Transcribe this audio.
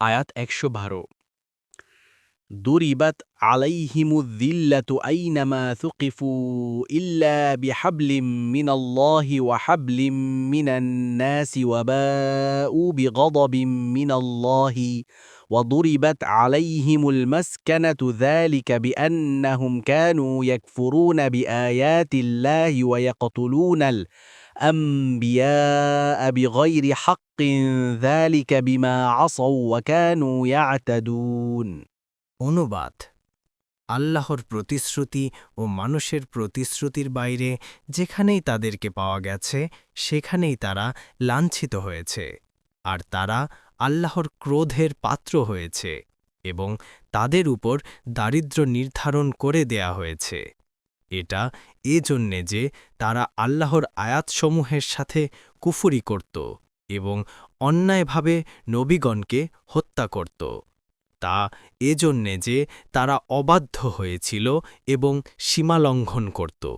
আয়াত একশো বারো ضربت عليهم الذلة أينما ثقفوا إلا بحبل من الله وحبل من الناس وباءوا بغضب من الله وضربت عليهم المسكنة ذلك بأنهم كانوا يكفرون بآيات الله ويقتلون الأنبياء بغير حق ذلك بما عصوا وكانوا يعتدون অনুবাদ আল্লাহর প্রতিশ্রুতি ও মানুষের প্রতিশ্রুতির বাইরে যেখানেই তাদেরকে পাওয়া গেছে সেখানেই তারা লাঞ্ছিত হয়েছে আর তারা আল্লাহর ক্রোধের পাত্র হয়েছে এবং তাদের উপর দারিদ্র্য নির্ধারণ করে দেয়া হয়েছে এটা এজন্যে যে তারা আল্লাহর আয়াতসমূহের সাথে কুফুরি করত এবং অন্যায়ভাবে নবীগণকে হত্যা করত। তা এজন্যে যে তারা অবাধ্য হয়েছিল এবং সীমালঙ্ঘন করত।